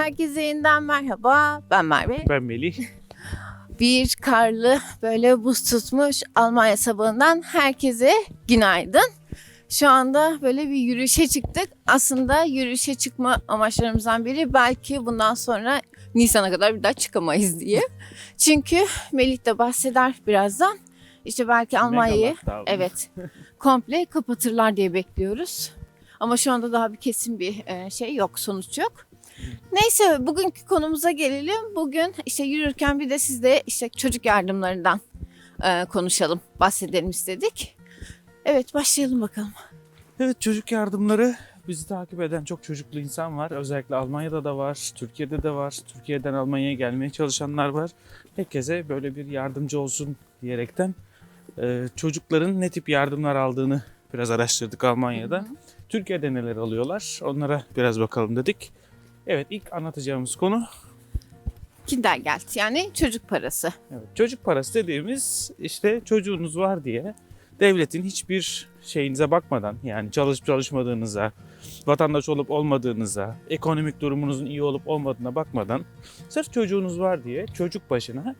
Herkese yeniden merhaba. Ben Merve. Ben Melih. Bir karlı böyle buz tutmuş Almanya sabahından herkese günaydın. Şu anda böyle bir yürüyüşe çıktık. Aslında yürüyüşe çıkma amaçlarımızdan biri belki bundan sonra Nisan'a kadar bir daha çıkamayız diye. Çünkü Melih de bahseder birazdan. İşte belki Almanya'yı evet komple kapatırlar diye bekliyoruz. Ama şu anda daha bir kesin bir e, şey yok, sonuç yok. Neyse bugünkü konumuza gelelim. Bugün işte yürürken bir de sizde işte çocuk yardımlarından e, konuşalım, bahsedelim istedik. Evet başlayalım bakalım. Evet çocuk yardımları bizi takip eden çok çocuklu insan var. Özellikle Almanya'da da var, Türkiye'de de var. Türkiye'den Almanya'ya gelmeye çalışanlar var. Herkese böyle bir yardımcı olsun diyerekten e, çocukların ne tip yardımlar aldığını biraz araştırdık Almanya'da. Türkiye'de neler alıyorlar onlara biraz bakalım dedik. Evet ilk anlatacağımız konu Kindergeld yani çocuk parası. Evet, çocuk parası dediğimiz işte çocuğunuz var diye devletin hiçbir şeyinize bakmadan yani çalışıp çalışmadığınıza, vatandaş olup olmadığınıza, ekonomik durumunuzun iyi olup olmadığına bakmadan sırf çocuğunuz var diye çocuk başına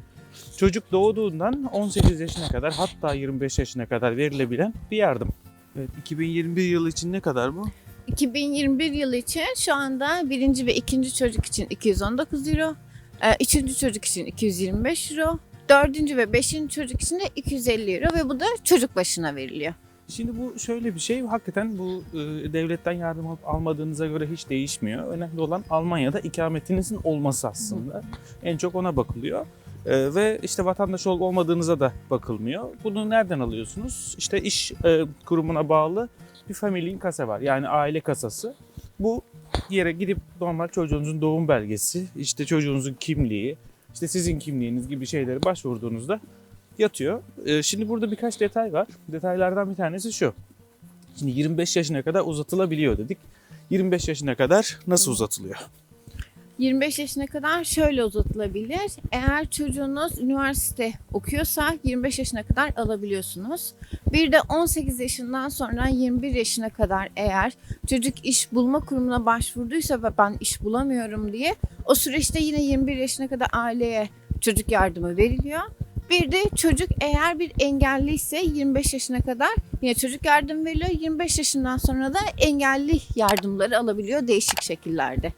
çocuk doğduğundan 18 yaşına kadar hatta 25 yaşına kadar verilebilen bir yardım. Evet, 2021 yılı için ne kadar bu? 2021 yılı için şu anda birinci ve ikinci çocuk için 219 euro, e, üçüncü çocuk için 225 euro, dördüncü ve beşinci çocuk için de 250 euro ve bu da çocuk başına veriliyor. Şimdi bu şöyle bir şey hakikaten bu e, devletten yardım alıp almadığınıza göre hiç değişmiyor. Önemli olan Almanya'da ikametinizin olması aslında. En çok ona bakılıyor. E, ve işte vatandaş olup olmadığınıza da bakılmıyor. Bunu nereden alıyorsunuz? İşte iş e, kurumuna bağlı bir family kasa var. Yani aile kasası. Bu yere gidip normal çocuğunuzun doğum belgesi, işte çocuğunuzun kimliği, işte sizin kimliğiniz gibi şeyleri başvurduğunuzda yatıyor. Ee, şimdi burada birkaç detay var. Detaylardan bir tanesi şu. Şimdi 25 yaşına kadar uzatılabiliyor dedik. 25 yaşına kadar nasıl uzatılıyor? 25 yaşına kadar şöyle uzatılabilir. Eğer çocuğunuz üniversite okuyorsa 25 yaşına kadar alabiliyorsunuz. Bir de 18 yaşından sonra 21 yaşına kadar eğer çocuk iş bulma kurumuna başvurduysa ve ben iş bulamıyorum diye o süreçte yine 21 yaşına kadar aileye çocuk yardımı veriliyor. Bir de çocuk eğer bir engelliyse 25 yaşına kadar yine çocuk yardım veriliyor. 25 yaşından sonra da engelli yardımları alabiliyor değişik şekillerde.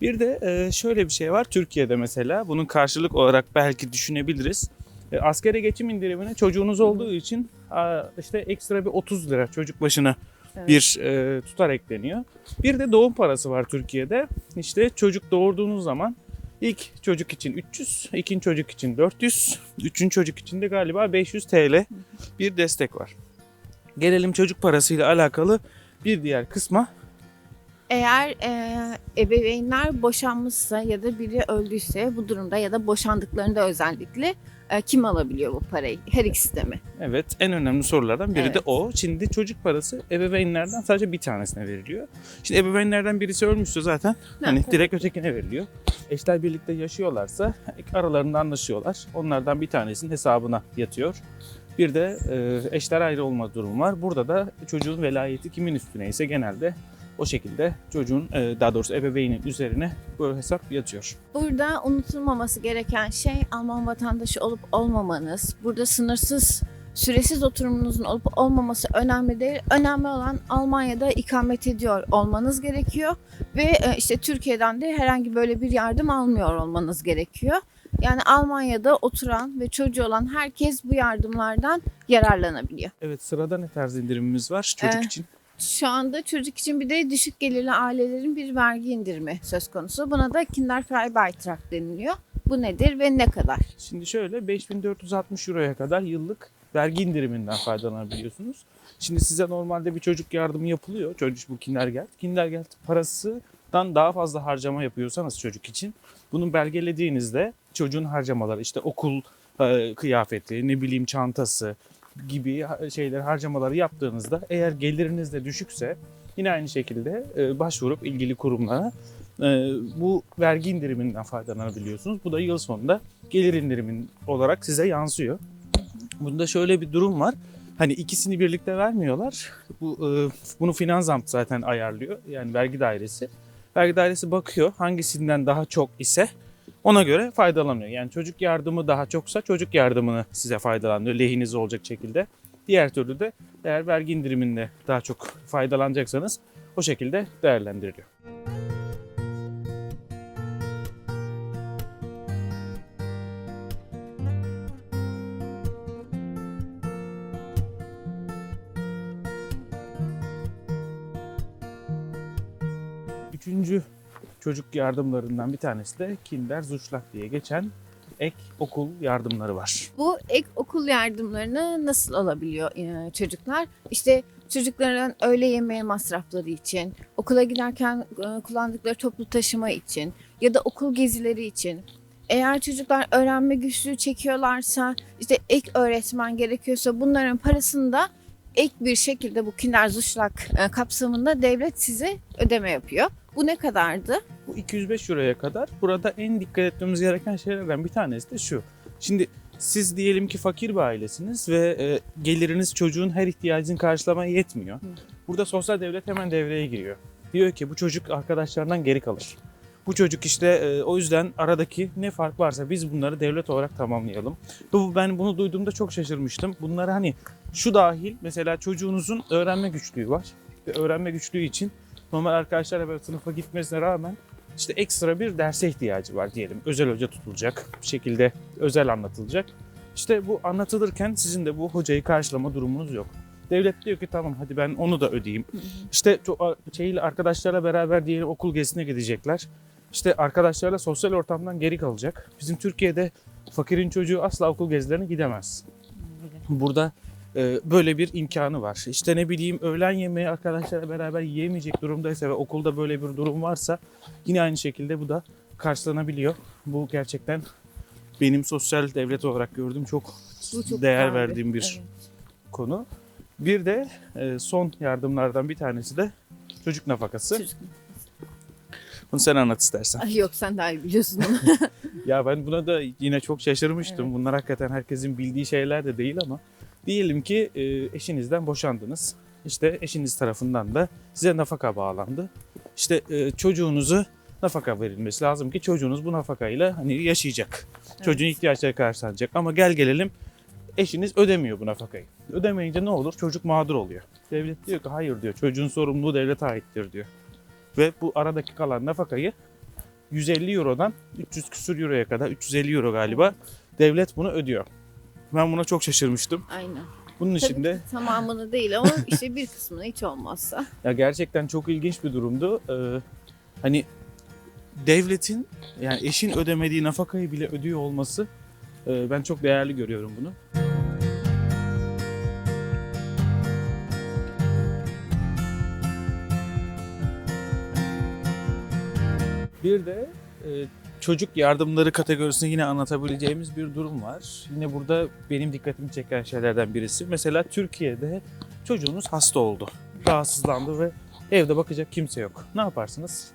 Bir de e, şöyle bir şey var. Türkiye'de mesela bunun karşılık olarak belki düşünebiliriz. E, Askere geçim indirimine çocuğunuz olduğu için işte ekstra bir 30 lira çocuk başına Evet. bir e, tutar ekleniyor. Bir de doğum parası var Türkiye'de. İşte çocuk doğurduğunuz zaman ilk çocuk için 300, ikinci çocuk için 400, üçüncü çocuk için de galiba 500 TL bir destek var. Gelelim çocuk parasıyla alakalı bir diğer kısma. Eğer e, ebeveynler boşanmışsa ya da biri öldüyse bu durumda ya da boşandıklarında özellikle e, kim alabiliyor bu parayı? Her ikisi de mi? Evet en önemli sorulardan biri de Evet. o. Şimdi çocuk parası ebeveynlerden sadece bir tanesine veriliyor. Şimdi ebeveynlerden birisi ölmüşse zaten hani tabii. direkt ötekine veriliyor. Eşler birlikte yaşıyorlarsa aralarında anlaşıyorlar. Onlardan bir tanesinin hesabına yatıyor. Bir de e, eşler ayrı olma durumu var. Burada da çocuğun velayeti kimin üstüneyse genelde o şekilde çocuğun e, daha doğrusu ebeveynin üzerine bu hesap yatıyor. Burada unutulmaması gereken şey Alman vatandaşı olup olmamanız. Burada sınırsız süresiz oturumunuzun olup olmaması önemli değil. Önemli olan Almanya'da ikamet ediyor olmanız gerekiyor ve e, işte Türkiye'den de herhangi böyle bir yardım almıyor olmanız gerekiyor. Yani Almanya'da oturan ve çocuğu olan herkes bu yardımlardan yararlanabiliyor. Evet sırada ne tarz indirimimiz var çocuk Eh, için? Şu anda çocuk için bir de düşük gelirli ailelerin bir vergi indirimi söz konusu. Buna da Kinderfreibetrag deniliyor. Bu nedir ve ne kadar? Şimdi şöyle 5460 euroya kadar yıllık vergi indiriminden faydalanabiliyorsunuz. Şimdi size normalde bir çocuk yardımı yapılıyor. Çocuk bu Kindergeld. Kindergeld parasından daha fazla harcama yapıyorsanız çocuk için bunu belgelediğinizde çocuğun harcamaları işte okul e, kıyafeti, ne bileyim çantası gibi şeyler harcamaları yaptığınızda eğer geliriniz de düşükse yine aynı şekilde e, başvurup ilgili kurumlara e, bu vergi indiriminden faydalanabiliyorsunuz. Bu da yıl sonunda gelir indirimin olarak size yansıyor. Bunda şöyle bir durum var. Hani ikisini birlikte vermiyorlar. Bu e, bunu Finansamt zaten ayarlıyor. Yani vergi dairesi. Vergi dairesi bakıyor hangisinden daha çok ise ona göre faydalanıyor. Yani çocuk yardımı daha çoksa çocuk yardımını size faydalandırıyor lehinize olacak şekilde. Diğer türlü de eğer vergi indiriminde daha çok faydalanacaksanız o şekilde değerlendiriliyor. Üçüncü çocuk yardımlarından bir tanesi de Kinder Zuschlag diye geçen ek okul yardımları var. Bu ek okul yardımlarını nasıl alabiliyor e, çocuklar? İşte çocukların öğle yemeği masrafları için, okula giderken e, kullandıkları toplu taşıma için ya da okul gezileri için. Eğer çocuklar öğrenme güçlüğü çekiyorlarsa, işte ek öğretmen gerekiyorsa bunların parasını da ek bir şekilde bu Kinderzuschlag e, kapsamında devlet size ödeme yapıyor. Bu ne kadardı? Bu 205 euroya kadar burada en dikkat etmemiz gereken şeylerden bir tanesi de şu. Şimdi siz diyelim ki fakir bir ailesiniz ve e, geliriniz çocuğun her ihtiyacını karşılamaya yetmiyor. Burada sosyal devlet hemen devreye giriyor. Diyor ki bu çocuk arkadaşlarından geri kalır. Bu çocuk işte e, o yüzden aradaki ne fark varsa biz bunları devlet olarak tamamlayalım. Bu ben bunu duyduğumda çok şaşırmıştım. Bunları hani şu dahil mesela çocuğunuzun öğrenme güçlüğü var. Ve öğrenme güçlüğü için normal arkadaşlarla böyle sınıfa gitmesine rağmen işte ekstra bir derse ihtiyacı var diyelim. Özel hoca tutulacak, bir şekilde özel anlatılacak. İşte bu anlatılırken sizin de bu hocayı karşılama durumunuz yok. Devlet diyor ki tamam hadi ben onu da ödeyeyim. İşte şeyle arkadaşlarla beraber diyelim okul gezisine gidecekler. İşte arkadaşlarla sosyal ortamdan geri kalacak. Bizim Türkiye'de fakirin çocuğu asla okul gezilerine gidemez. Burada böyle bir imkanı var. İşte ne bileyim öğlen yemeği arkadaşlarla beraber yiyemeyecek durumdaysa ve okulda böyle bir durum varsa yine aynı şekilde bu da karşılanabiliyor. Bu gerçekten benim sosyal devlet olarak gördüğüm çok, Bu çok değer güzel verdiğim bir evet. konu. Bir de e, son yardımlardan bir tanesi de çocuk nafakası. Çocuk- Bunu sen anlat istersen. Ay yok sen daha iyi biliyorsun onu. Ya ben buna da yine çok şaşırmıştım. Evet. Bunlar hakikaten herkesin bildiği şeyler de değil ama diyelim ki e, eşinizden boşandınız. İşte eşiniz tarafından da size nafaka bağlandı. İşte e, çocuğunuzu nafaka verilmesi lazım ki çocuğunuz bu nafakayla hani yaşayacak. Çocuğun ihtiyaçları karşılanacak ama gel gelelim eşiniz ödemiyor bu nafakayı. Ödemeyince ne olur? Çocuk mağdur oluyor. Devlet diyor ki hayır diyor çocuğun sorumluluğu devlete aittir diyor. Ve bu aradaki kalan nafakayı 150 Euro'dan 300 küsür Euro'ya kadar 350 Euro galiba devlet bunu ödüyor. Ben buna çok şaşırmıştım. Aynen. Bunun Tabii içinde ki tamamını değil ama işte bir kısmını hiç olmazsa. ya gerçekten çok ilginç bir durumdu. Ee, hani devletin yani eşin ödemediği nafakayı bile ödüyor olması e, ben çok değerli görüyorum bunu. Bir de e, çocuk yardımları kategorisinde yine anlatabileceğimiz bir durum var. Yine burada benim dikkatimi çeken şeylerden birisi. Mesela Türkiye'de çocuğunuz hasta oldu, rahatsızlandı ve evde bakacak kimse yok. Ne yaparsınız?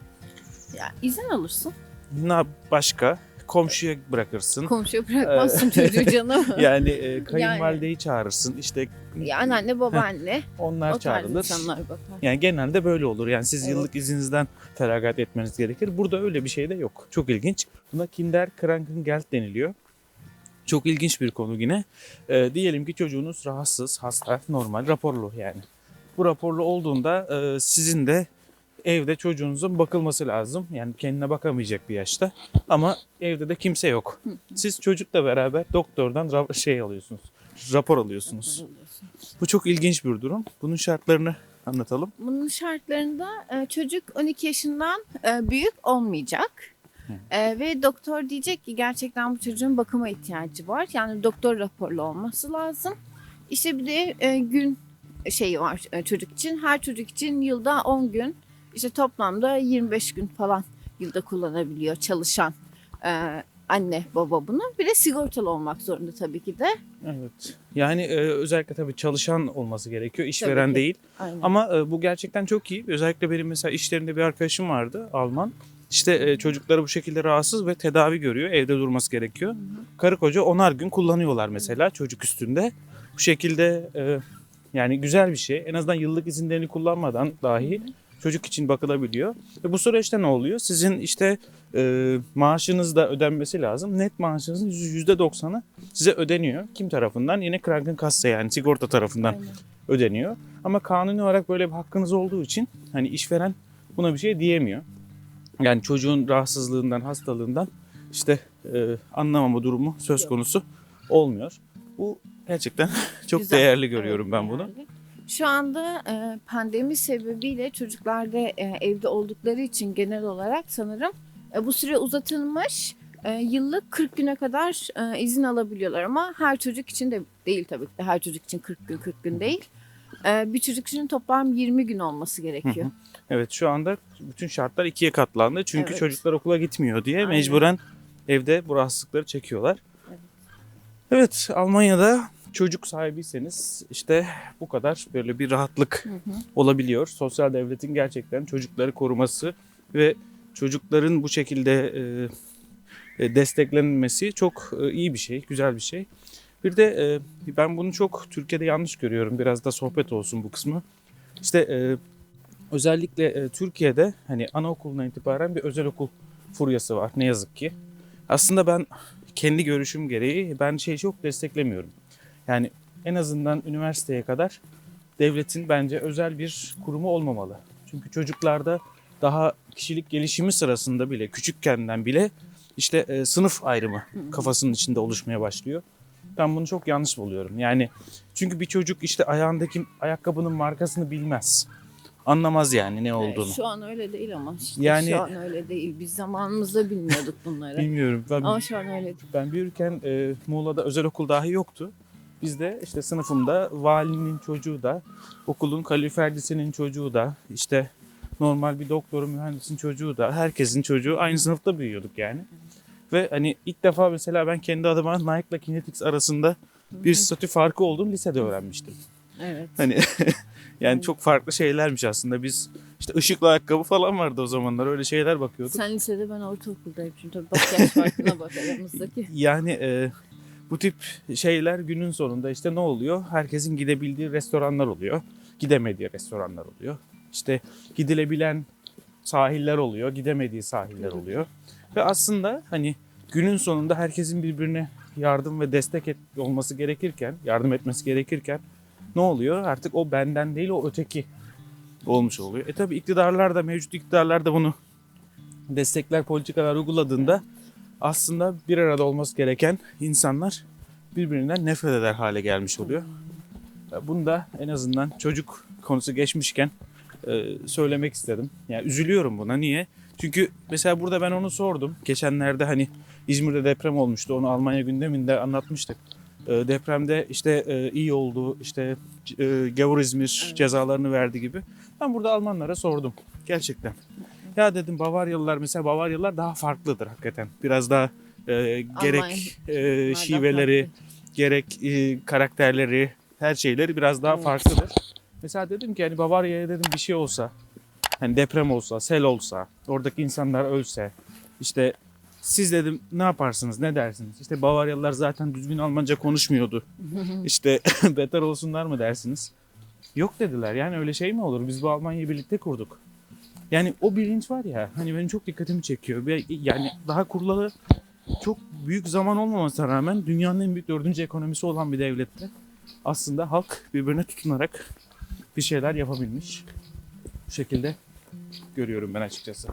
Ya izin alırsın. Ne başka? Komşuya bırakırsın. Komşuya bırakmazsın çocuğu canım. Yani e, kayınvalideyi çağırırsın. İşte ya anneanne babaanne onlar o çağrılır. insanlar bakar. Yani genelde böyle olur. Yani siz Evet. yıllık izninizden feragat etmeniz gerekir. Burada öyle bir şey de yok. Çok ilginç. Buna Kinder Krankengeld deniliyor. Çok ilginç bir konu yine. Ee, diyelim ki çocuğunuz rahatsız, hasta, normal, raporlu yani. Bu raporlu olduğunda e, sizin de evde çocuğunuzun bakılması lazım. Yani kendine bakamayacak bir yaşta. Ama evde de kimse yok. Siz çocukla beraber doktordan şey alıyorsunuz. Rapor alıyorsunuz. Bu çok ilginç bir durum. Bunun şartlarını anlatalım. Bunun şartlarında e, çocuk 12 yaşından e, büyük olmayacak. E, ve doktor diyecek ki gerçekten bu çocuğun bakıma ihtiyacı var. Yani doktor raporlu olması lazım. İşte bir de e, gün şeyi var e, çocuk için. Her çocuk için yılda 10 gün, işte toplamda 25 gün falan yılda kullanabiliyor çalışan e, anne baba bunu. Bir de sigortalı olmak zorunda tabii ki de. Evet. Yani e, özellikle tabii çalışan olması gerekiyor, işveren ki. değil. Aynen. Ama e, bu gerçekten çok iyi. Özellikle benim mesela işlerinde bir arkadaşım vardı, Alman. İşte e, çocukları bu şekilde rahatsız ve tedavi görüyor, evde durması gerekiyor. Karı koca onar gün kullanıyorlar mesela çocuk üstünde. Bu şekilde e, yani güzel bir şey. En azından yıllık izinlerini kullanmadan dahi çocuk için bakılabiliyor. Ve bu süreçte ne oluyor? Sizin işte e, maaşınız da ödenmesi lazım. Net maaşınızın %90'ı size ödeniyor. Kim tarafından? Yine Krankenkassa yani sigorta tarafından Aynen. ödeniyor. Ama kanuni olarak böyle bir hakkınız olduğu için hani işveren buna bir şey diyemiyor. Yani çocuğun rahatsızlığından, hastalığından işte e, anlamama durumu söz konusu olmuyor. Bu gerçekten çok Güzel. değerli görüyorum Evet, ben bunu. değerli. Şu anda e, pandemi sebebiyle çocuklar da e, evde oldukları için genel olarak sanırım e, bu süre uzatılmış. E, yıllık 40 güne kadar e, izin alabiliyorlar ama her çocuk için de değil tabii ki de her çocuk için 40 gün 40 gün değil. E, bir çocuk için toplam 20 gün olması gerekiyor. Evet şu anda bütün şartlar ikiye katlandı. Çünkü Evet. çocuklar okula gitmiyor diye Aynen. mecburen evde bu rahatsızlıkları çekiyorlar. Evet. Evet Almanya'da çocuk sahibiyseniz işte bu kadar böyle bir rahatlık Hı hı. olabiliyor. Sosyal devletin gerçekten çocukları koruması ve çocukların bu şekilde e, e, desteklenmesi çok e, iyi bir şey, güzel bir şey. Bir de e, ben bunu çok Türkiye'de yanlış görüyorum. Biraz da sohbet olsun bu kısmı. İşte e, özellikle e, Türkiye'de hani anaokulundan itibaren bir özel okul furyası var ne yazık ki. Aslında ben kendi görüşüm gereği ben şeyi çok desteklemiyorum. Yani en azından üniversiteye kadar devletin bence özel bir kurumu olmamalı. Çünkü çocuklarda daha kişilik gelişimi sırasında bile küçükkenden bile işte e, sınıf ayrımı kafasının içinde oluşmaya başlıyor. Ben bunu çok yanlış buluyorum. Yani çünkü bir çocuk işte ayağındaki ayakkabının markasını bilmez. Anlamaz yani ne Evet, olduğunu. şu an öyle değil ama işte Yani- şu an öyle değil. Biz zamanımızda bilmiyorduk bunları. Bilmiyorum. Ben, ama şu an öyle değil. ben büyürken e, Muğla'da özel okul dahi yoktu. Bizde işte sınıfımda valinin çocuğu da, okulun kalorifercisinin çocuğu da, işte normal bir doktorun, mühendisin çocuğu da, herkesin çocuğu aynı sınıfta büyüyorduk yani. Ve hani ilk defa mesela ben kendi adıma Nike ile Kinetix arasında bir statü farkı olduğunu lisede öğrenmiştim. Evet. Hani yani çok farklı şeylermiş aslında. Biz işte ışıklı ayakkabı falan vardı o zamanlar öyle şeyler bakıyorduk. Sen lisede ben ortaokuldayım. Şimdi tabii bak yaş farkına bak aramızdaki. Yani e, bu tip şeyler günün sonunda işte ne oluyor? Herkesin gidebildiği restoranlar oluyor. Gidemediği restoranlar oluyor. İşte gidilebilen sahiller oluyor, gidemediği sahiller oluyor. Ve aslında hani günün sonunda herkesin birbirine yardım ve destek et, olması gerekirken, yardım etmesi gerekirken ne oluyor? Artık o benden değil o öteki olmuş oluyor. E tabi iktidarlar da mevcut iktidarlar da bunu destekler politikalar uyguladığında aslında bir arada olması gereken insanlar birbirinden nefret eder hale gelmiş oluyor. Bunu da en azından çocuk konusu geçmişken e, söylemek istedim. Yani üzülüyorum buna. Niye? Çünkü mesela burada ben onu sordum. Geçenlerde hani İzmir'de deprem olmuştu. Onu Almanya gündeminde anlatmıştık. E, depremde işte e, iyi oldu, işte e, gavur İzmir cezalarını verdi gibi. Ben burada Almanlara sordum. Gerçekten. Ya dedim Bavaryalılar mesela Bavaryalılar daha farklıdır hakikaten. Biraz daha e, gerek e, şiveleri, gerek e, karakterleri, her şeyleri biraz daha Evet. farklıdır. Mesela dedim ki hani Bavarya'ya dedim bir şey olsa, hani deprem olsa, sel olsa, oradaki insanlar ölse, işte siz dedim ne yaparsınız, ne dersiniz? İşte Bavaryalılar zaten düzgün Almanca konuşmuyordu. İşte beter olsunlar mı dersiniz? Yok dediler. Yani öyle şey mi olur? Biz bu Almanya'yı birlikte kurduk. Yani o bilinç var ya hani benim çok dikkatimi çekiyor. Yani daha kurulalı çok büyük zaman olmamasına rağmen dünyanın en büyük dördüncü ekonomisi olan bir devlette aslında halk birbirine tutunarak bir şeyler yapabilmiş. Bu şekilde görüyorum ben açıkçası.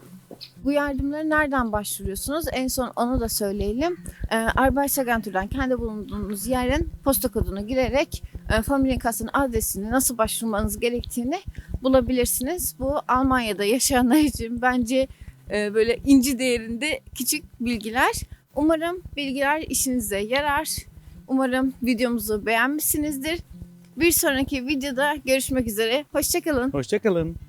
Bu yardımlara nereden başvuruyorsunuz? En son onu da söyleyelim. Ee, Arbeitsagentur'dan kendi bulunduğunuz yerin posta kodunu girerek e, Familienkassen'ın adresini nasıl başvurmanız gerektiğini bulabilirsiniz. Bu Almanya'da yaşayanlar için bence e, böyle inci değerinde küçük bilgiler. Umarım bilgiler işinize yarar. Umarım videomuzu beğenmişsinizdir. Bir sonraki videoda görüşmek üzere. Hoşçakalın. Hoşçakalın.